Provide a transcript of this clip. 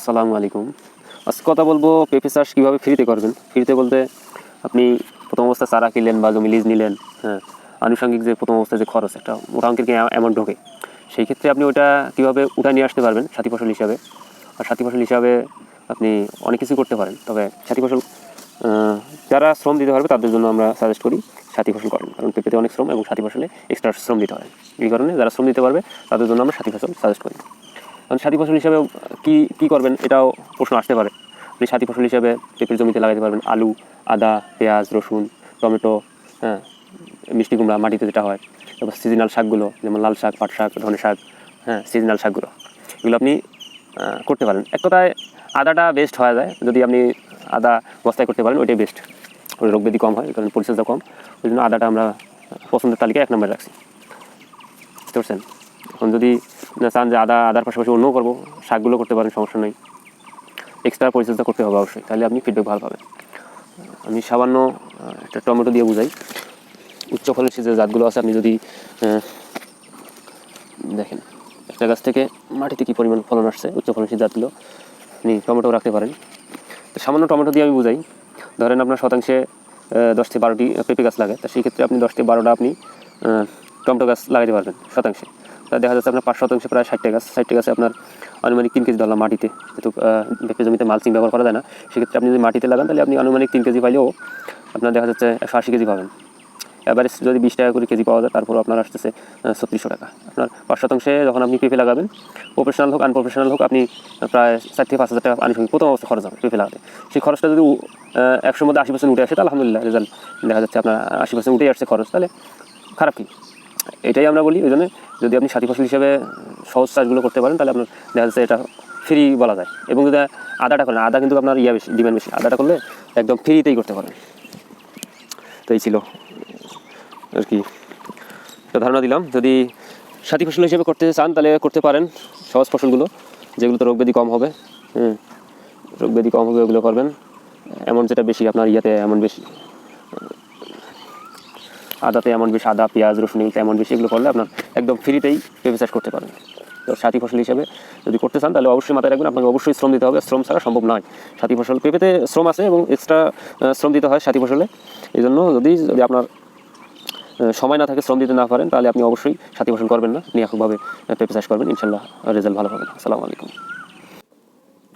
আসসালামু আলাইকুম। আজকে কথা বলব পেঁপে চাষ কীভাবে ফ্রিতে করবেন? ফ্রিতে বলতে আপনি প্রথম অবস্থায় চারা কিনলেন বা জমি লিজ নিলেন হ্যাঁ আনুষঙ্গিক যে প্রথম অবস্থায় যে খরচ, একটা মোটা অঙ্কের অ্যামাউন্ট ঢোকে। সেই ক্ষেত্রে আপনি ওটা কীভাবে উঠা নিয়ে আসতে পারবেন সাথী ফসল হিসাবে। আর সাথী ফসল হিসাবে আপনি অনেক কিছু করতে পারেন, তবে সাথী ফসল যারা শ্রম দিতে পারবে তাদের জন্য আমরা সাজেস্ট করি সাথী ফসল করেন। কারণ পেঁপেতে অনেক শ্রম এবং সাথী ফসলে এক্সট্রা শ্রম দিতে হয়। এই কারণে যারা শ্রম দিতে পারবে তাদের জন্য আমরা সাথী ফসল সাজেস্ট করি। সাথী ফসল হিসাবে কী কী করবেন? এটাও প্রশ্ন আসতে পারে। আপনি সাথী ফসল হিসাবে পেঁপের জমিতে লাগাতে পারবেন আলু, আদা, পেঁয়াজ, রসুন, টমেটো হ্যাঁ মিষ্টি কুমড়া মাটিতে যেটা হয়। তারপর সিজনাল শাকগুলো, যেমন লাল শাক, পাট শাক, ধনে শাক হ্যাঁ সিজনাল শাকগুলো। এগুলো আপনি করতে পারেন। এক কথায় আদাটা বেস্ট হয়ে যায়। যদি আপনি আদা বস্তায় করতে পারেন, ওইটাই বেস্ট রোগ ব্যাধি কম হয়, কারণ পরিচর্যা কম। ওই জন্য আদাটা আমরা পছন্দের তালিকায় এক নম্বরে রাখছি। বুঝতে পারছেন? যদি না চান যে আদা আদার পাশাপাশি অন্যও করব, শাকগুলো করতে পারেন, সমস্যা নেই। এক্সট্রা পরিচর্যা করতে হবে অবশ্যই, তাহলে আপনি ফিডব্যাক ভালো পাবেন। আমি সামান্য একটা টমেটো দিয়ে বুঝাই। উচ্চ ফলনশীল যে জাতগুলো আছে, আপনি যদি দেখেন, একটা গাছ থেকে মাটিতে কী পরিমাণ ফলন আসছে, উচ্চ ফলনশীল জাতগুলো, আপনি টমেটো রাখতে পারেন। তো সামান্য টমেটো দিয়ে আমি বুঝাই। ধরেন আপনার শতাংশে দশ থেকে বারোটি পেঁপে গাছ লাগে তা সেই ক্ষেত্রে আপনি দশ থেকে বারোটা আপনি টমেটো গাছ লাগাতে পারবেন, শতাংশে। দেখা যাচ্ছে আপনার পাঁচ শতাংশে প্রায় ষাটটা গাছ ষাটটা গাছে আপনার আনুমানিক তিন কেজি ধরলাম মাটিতে। যেহেতু জমিতে মালচিং ব্যবহার করা যায় না, সেক্ষেত্রে আপনি যদি মাটিতে লাগান, তাহলে আপনি আনুমানিক তিন কেজি পাইলেও আপনার দেখা যাচ্ছে একশো আশি কেজি পাবেন। এভারেজ যদি বিশ টাকা করে কেজি পাওয়া যায় তারপর আপনার আসতেছে ছত্রিশশো টাকা। আপনার পাঁচ শতাংশে যখন আপনি পেঁপে লাগাবেন প্রফেশনাল হোক আনপ্রফেশনাল হোক, আপনি প্রায় চার থেকে পাঁচ হাজার টাকা আনুষঙ্গিক প্রথম অবস্থা খরচ হবে পেঁপে লাগাতে। সেই খরচটা যদি একশোর মধ্যে আশি পার্সেন্ট উঠে আসে, তাহলে আলহামদুলিল্লাহ রেজাল্ট দেখা যাচ্ছে আপনার আশি পার্সেন্ট উঠেই আসছে খরচ। তাহলে খারাপ কি? এটাই আমরা বলি ওই জন্য যদি আপনি সাথী ফসল হিসেবে সহজ চাষগুলো করতে পারেন, তাহলে আপনার দেখা যাচ্ছে এটা ফ্রি বলা যায়। এবং যদি আদাটা করেন, আদা কিন্তু আপনার ইয়া বেশি ডিমান্ড বেশি। আদাটা করলে একদম ফ্রিতেই করতে পারেন। তো এই ছিল আর কি। ধারণা দিলাম, যদি সাথী ফসল হিসেবে করতে চান, তাহলে করতে পারেন সহজ ফসলগুলো যেগুলোতে রোগ ব্যাধি কম হবে। হুম রোগ ব্যাধি কম হবে, ওগুলো করবেন। এমন যেটা বেশি আপনার ইয়াতে, এমন বেশি। আদাতে এমন বেশি আদা, পেঁয়াজ, রসুন এগুলো এমন বেশি এগুলো করলে আপনার একদম ফ্রিতেই পেঁপে চাষ করতে পারেন। তো সাথী ফসল হিসেবে যদি করতে চান, তাহলে অবশ্যই মাথায় রাখবেন, আপনাকে অবশ্যই শ্রম দিতে হবে। শ্রম ছাড়া সম্ভব নয়। সাথী ফসল, পেঁপেতে শ্রম আছে এবং এক্সট্রা শ্রম দিতে হয় সাথী ফসলে। এই জন্য যদি যদি আপনার সময় না থাকে শ্রম দিতে না পারেন, তাহলে আপনি অবশ্যই সাথী ফসল করবেন না। নিরাপকভাবে পেঁপে চাষ করবেন। ইনশাল্লাহ রেজাল্ট ভালো পাবেন। আসসালামু আলাইকুম।